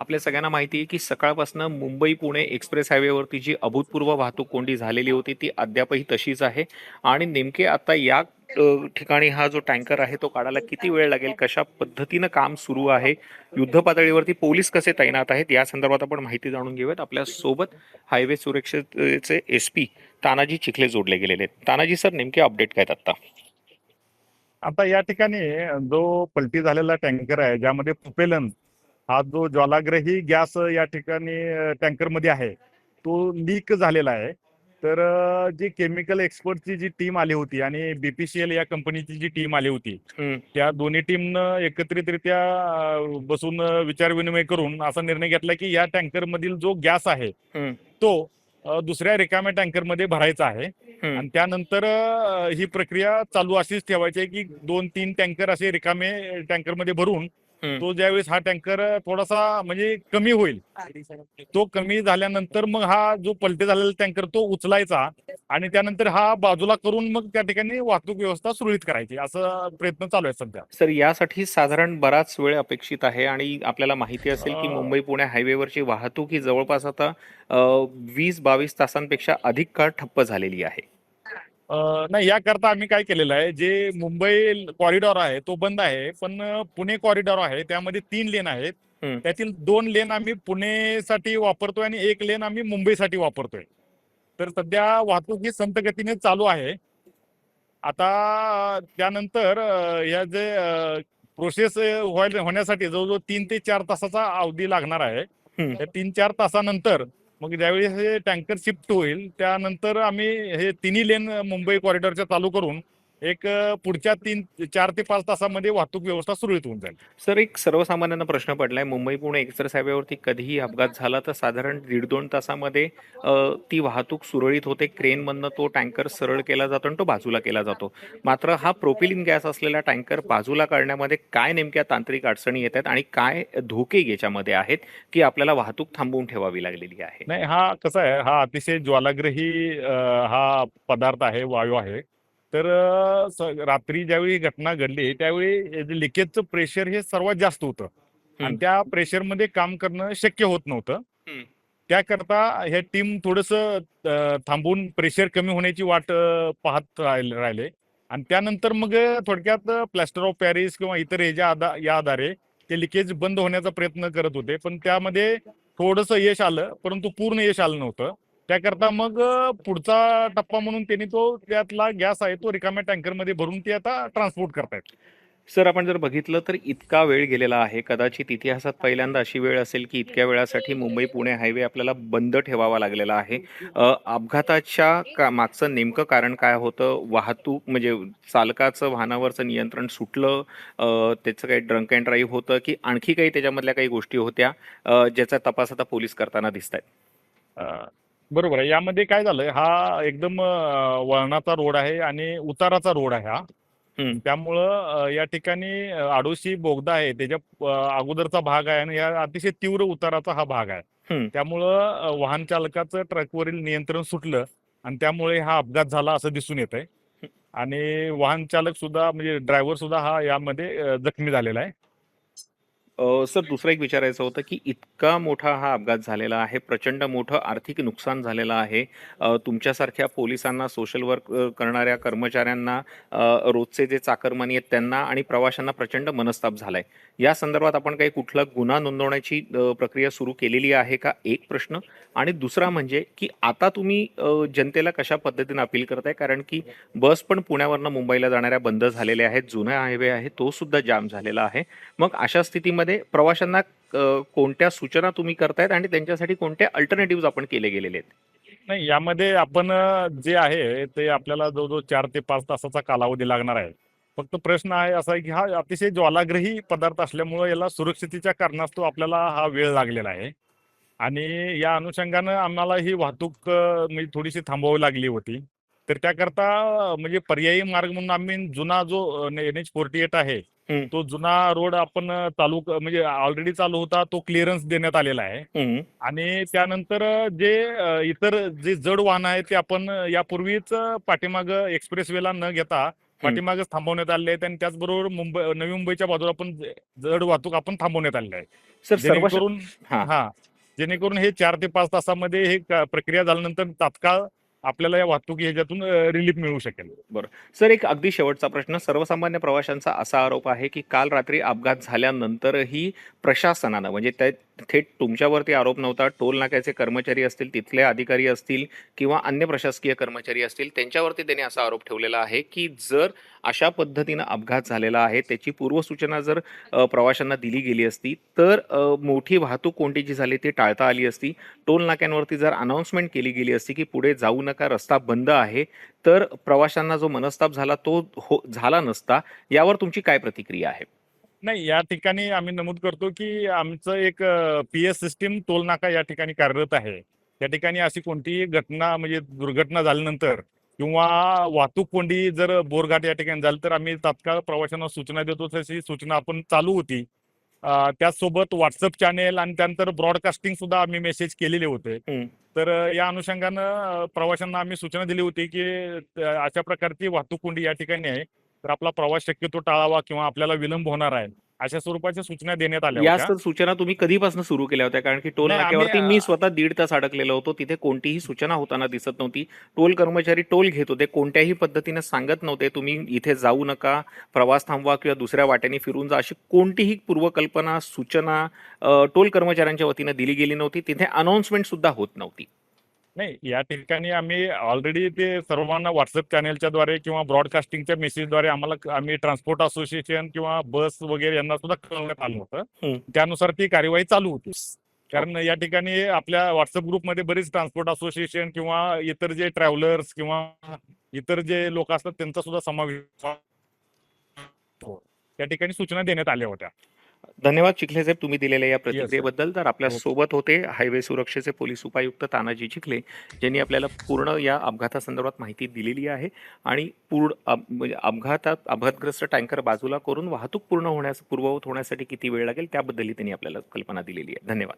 आपल्या सगळ्यांना माहिती आहे की सकाळपासून मुंबई पुणे एक्सप्रेस हायवेवरती जी अभूतपूर्व वाहतूक कोंडी झालेली होती ती अद्यापही तशीच आहे. आणि नेमके आता या ठिकाणी हा जो टँकर आहे तो काढायला किती वेळ लागेल कशा पद्धतीनं काम सुरू आहे युद्ध पातळीवरती पोलीस कसे तैनात आहेत या संदर्भात आपण माहिती जाणून घेऊयात. आपल्यासोबत हायवे सुरक्षेचे एस पी तानाजी चिखले जोडले गेलेले आहेत. तानाजी सर नेमके अपडेट काय आहेत आता आता या ठिकाणी जो पलटी झालेला टँकर आहे ज्यामध्ये प्रोपेलन हा जो ज्वालाग्रही गॅस या ठिकाणी टँकरमध्ये आहे तो लीक झालेला आहे तर जी केमिकल एक्सपर्टची जी टीम आली होती आणि बीपीसीएल या कंपनीची जी टीम आली होती त्या दोन्ही टीमनं एकत्रितरित्या बसून विचारविनिमय करून असा निर्णय घेतला की या टँकर मधील जो गॅस आहे तो दुसऱ्या रिकाम्या टँकरमध्ये भरायचा आहे. आणि त्यानंतर ही प्रक्रिया चालू अशीच ठेवायची आहे की दोन तीन टँकर असे रिकामे टँकरमध्ये भरून. तो ज्यावेळेस हा टँकर थोडासा म्हणजे कमी होईल. तो कमी झाल्यानंतर मग हा जो पलटे झालेला टँकर तो उचलायचा आणि त्यानंतर हा बाजूला करून मग त्या ठिकाणी वाहतूक व्यवस्था सुरळीत करायची असं प्रयत्न चालू आहे सध्या. सर यासाठी साधारण बराच वेळ अपेक्षित आहे आणि आपल्याला माहिती असेल की मुंबई पुणे हायवेवरची वाहतूक ही जवळपास आता वीस बावीस तासांपेक्षा अधिक काळ ठप्प झालेली आहे. नाही याकरता आम्ही काय केलेलं आहे जे मुंबई कॉरिडॉर आहे तो बंद आहे पण पुणे कॉरिडॉर आहे त्यामध्ये तीन लेन आहेत. त्यातील दोन लेन आम्ही पुणेसाठी वापरतोय आणि एक लेन आम्ही मुंबईसाठी वापरतोय तर सध्या वाहतूक ही संत गतीने चालू आहे आता त्यानंतर या जे प्रोसेस होण्यासाठी जवळजवळ तीन ते चार तासाचा अवधी लागणार आहे. त्या तीन चार तासानंतर मग ज्यावेळी हे टँकर शिफ्ट होईल त्यानंतर आम्ही हे तिन्ही लेन मुंबई कॉरिडॉरच्या चालू करून एक पुढच्या तीन चार ते पाच तासामध्ये वाहतूक व्यवस्था सुरळीत होऊन जाईल. सर एक सर्वसामान्यांना प्रश्न पडलाय. मुंबई पुणे एक्सप्रेस हायवेवरती कधीही अपघात झाला तर साधारण दीड दोन तासामध्ये ती वाहतूक सुरळीत होते. क्रेनमधनं तो टँकर सरळ केला जातो आणि तो बाजूला केला जातो. मात्र हा प्रोपिलिन गॅस असलेला टँकर बाजूला काढण्यामध्ये काय नेमक्या तांत्रिक अडचणी येत आहेत आणि काय धोके याच्यामध्ये आहेत की आपल्याला वाहतूक थांबवून ठेवावी लागलेली आहे? नाही हा कसा आहे हा अतिशय ज्वालाग्रही हा पदार्थ आहे वायू आहे. तर रात्री ज्यावेळी ही घटना घडली त्यावेळी लिकेजचं प्रेशर हे सर्वात जास्त होतं. आणि. त्या प्रेशरमध्ये काम करणं शक्य होत नव्हतं. त्याकरता हे टीम थोडस थांबून प्रेशर कमी होण्याची वाट पाहत राहिले आणि त्यानंतर मग थोडक्यात प्लॅस्टर ऑफ पॅरिस किंवा इतर ह्याच्या आधा या आधारे ते लिकेज बंद होण्याचा प्रयत्न करत होते. पण त्यामध्ये थोडंसं यश आलं परंतु पूर्ण यश आलं नव्हतं. त्याकरता मग पुढचा टप्पा म्हणून त्यांनी तो त्यातला गॅस आहे तो रिकाम्या टँकरमध्ये भरून ते आता ट्रान्सपोर्ट करतायत. सर आपण जर बघितलं तर इतका वेळ गेलेला आहे. कदाचित इतिहासात पहिल्यांदा अशी वेळ असेल की इतक्या वेळासाठी मुंबई पुणे हायवे आपल्याला बंद ठेवावा लागलेला आहे. अपघाताच्या का मागचं नेमकं कारण काय होतं? वाहतूक म्हणजे चालकाचं वाहनावरचं नियंत्रण सुटलं त्याचं काही ड्रंक अँड ड्राईव्ह होतं की आणखी काही त्याच्यामधल्या काही गोष्टी होत्या? ज्याचा तपास आता पोलीस करताना दिसत आहेत बरोबर आहे. यामध्ये काय झालंय हा एकदम अ, वळणाचा रोड आहे आणि उताराचा रोड आहे हा. हम्म. त्यामुळं अ, या ठिकाणी अ, आडोशी बोगदा आहे त्याच्या अ, अगोदरचा भाग आहे आणि या अतिशय तीव्र उताराचा हा भाग आहे. हम्म. त्यामुळं अ, वाहन चालकाचं ट्रकवरील नियंत्रण सुटलं आणि त्यामुळे हा अपघात झाला असं दिसून येत आहे आणि वाहन चालक सुद्धा म्हणजे ड्रायव्हर सुद्धा हा यामध्ये अ, जखमी झालेला आहे. अ, सर दुसरं एक विचारायचं होतं की इतका मोठा हा अपघात झालेला आहे प्रचंड मोठं आर्थिक नुकसान झालेलं आहे. अ, तुमच्यासारख्या पोलिसांना सोशल वर्क अ, करणाऱ्या कर्मचाऱ्यांना अ, रोजचे जे चाकरमानी आहेत त्यांना आणि प्रवाशांना प्रचंड मनस्ताप झालाय. या संदर्भात आपण काही कुठला गुन्हा नोंदवण्याची अ, प्रक्रिया सुरू केलेली आहे का? एक प्रश्न. आणि दुसरा म्हणजे की आता तुम्ही अ, जनतेला कशा पद्धतीने अपील करताय? कारण की बस पण पुण्यावरनं मुंबईला जाणाऱ्या बंद झालेल्या आहेत जुना हायवे आहे तो सुद्धा जाम झालेला आहे. मग अशा स्थितीमध्ये प्रवाशांना कोणत्या सूचना तुम्ही करतायत आणि त्यांच्यासाठी कोणत्या अल्टरनेटिव्ह आपण केले गेलेले आहेत? नाही यामध्ये आपण जे आहे ते आपल्याला जवळजवळ चार ते पाच तासाचा कालावधी लागणार आहे. फक्त प्रश्न आहे असा आहे की हा अतिशय ज्वालाग्रही पदार्थ असल्यामुळे याला सुरक्षितेच्या कारणास्तव आपल्याला हा वेळ लागलेला आहे. आणि या अनुषंगानं आम्हाला ही वाहतूक म्हणजे थोडीशी थांबवावी लागली होती. तर त्याकरता म्हणजे पर्यायी मार्ग म्हणून आम्ही जुना जो एन एच फोर्टी एट आहे. तो जुना रोड आपण चालू म्हणजे ऑलरेडी चालू होता तो क्लिअरन्स देण्यात आलेला आहे. आणि त्यानंतर जे इतर जे जड वाहन आहेत ते आपण यापूर्वीच पाठीमाग एक्सप्रेस वेला न घेता पाठीमागच थांबवण्यात आले आहेत आणि त्याचबरोबर मुंबई नवी मुंबईच्या बाजूला पण जड वाहतूक आपण थांबवण्यात आलेली आहे जेणेकरून हा. जेणेकरून हे चार ते पाच तासामध्ये हे प्रक्रिया झाल्यानंतर तात्काळ आपल्याला या वाहतूक ह्याच्यातून रिलीफ मिळू शकेल. सर एक अगदी शेवटचा प्रश्न. सर्वसामान्य प्रवाशांचा असा आरोप आहे की काल रात्री अपघात झाल्यानंतरही प्रशासनानं म्हणजे त्या थेट तुमच्यावरती आरोप नव्हता टोल नाक्याचे कर्मचारी असतील तिथले अधिकारी असतील किंवा अन्य प्रशासकीय कर्मचारी असतील त्यांच्यावरती त्यांनी असा आरोप ठेवलेला आहे की जर अशा पद्धतीनं अपघात झालेला आहे त्याची पूर्वसूचना जर प्रवाशांना दिली गेली असती तर मोठी वाहतूक कोणती जी झाली ती टाळता आली असती. टोल नाक्यांवरती जर अनाऊन्समेंट केली गेली असती की पुढे जाऊ नका रस्ता बंद आहे तर प्रवाशांना जो मनस्ताप झाला तो हो झाला नसता यावर तुमची काय प्रतिक्रिया आहे? नाही या ठिकाणी आम्ही नमूद करतो की आमचं एक पी एस सिस्टीम टोल नाका या ठिकाणी कार्यरत आहे. त्या ठिकाणी अशी कोणतीही घटना म्हणजे दुर्घटना झाल्यानंतर किंवा वाहतूक कोंडी जर बोरघाट या ठिकाणी झाली तर आम्ही तात्काळ प्रवाशांना सूचना देतो. तशी सूचना आपण चालू होती. त्याचसोबत व्हॉट्सअप चॅनेल आणि त्यानंतर ब्रॉडकास्टिंग सुद्धा आम्ही मेसेज केलेले होते. तर या अनुषंगानं प्रवाशांना आम्ही सूचना दिली होती की अशा प्रकारची वाहतूक कोंडी या ठिकाणी आहे. तर आपला प्रवास शक्यतो टाळावा किंवा आपल्याला विलंब होणार आहे अशा स्वरूपाच्या सूचना देण्यात आल्या या होत्या. तर सूचना तुम्ही कधीपासून सुरू केल्या होत्या? कारण की टोल नाही, आम्ही, नाक्यावरती मी स्वतः दीड तास अडकलेलो होतो. तिथे कोणतीही सूचना होताना दिसत नव्हती. टोल कर्मचारी टोल घेत होते. कोणत्याही पद्धतीने सांगत नव्हते तुम्ही इथे जाऊ नका प्रवास थांबवा किंवा दुसऱ्या वाट्याने फिरून जा. अशी कोणतीही पूर्वकल्पना सूचना अ, टोल कर्मचाऱ्यांच्या वतीनं दिली गेली नव्हती. तिथे अनाऊन्समेंट सुद्धा होत नव्हती. नाही या ठिकाणी आम्ही ऑलरेडी ते सर्वांना व्हॉट्सअप चॅनेलच्या द्वारे किंवा ब्रॉडकास्टिंगच्या मेसेजद्वारे आम्हाला आम्ही ट्रान्सपोर्ट असोसिएशन किंवा बस वगैरे यांना सुद्धा कळवण्यात आलं. होतं त्यानुसार ती कार्यवाही चालू होती कारण या ठिकाणी आपल्या व्हॉट्सअप ग्रुपमध्ये बरीच ट्रान्सपोर्ट असोसिएशन किंवा इतर जे ट्रॅव्हलर्स किंवा इतर जे लोक असतात त्यांचा सुद्धा समावेश. त्या ठिकाणी सूचना देण्यात आल्या होत्या धन्यवाद चिखले साहेब तुम्ही दिलेल्या या प्रतिक्रियेबद्दल. तर आपल्या. सोबत होते हायवे सुरक्षेचे पोलीस उपायुक्त तानाजी चिखले ज्यांनी आपल्याला पूर्ण या अपघातासंदर्भात माहिती दिलेली आहे. आणि पूर्ण म्हणजे अपघातात अपघातग्रस्त टँकर बाजूला करून वाहतूक पूर्ण होण्यास पूर्ववत होण्यासाठी किती वेळ लागेल त्याबद्दलही त्यांनी आपल्याला कल्पना दिलेली आहे. धन्यवाद.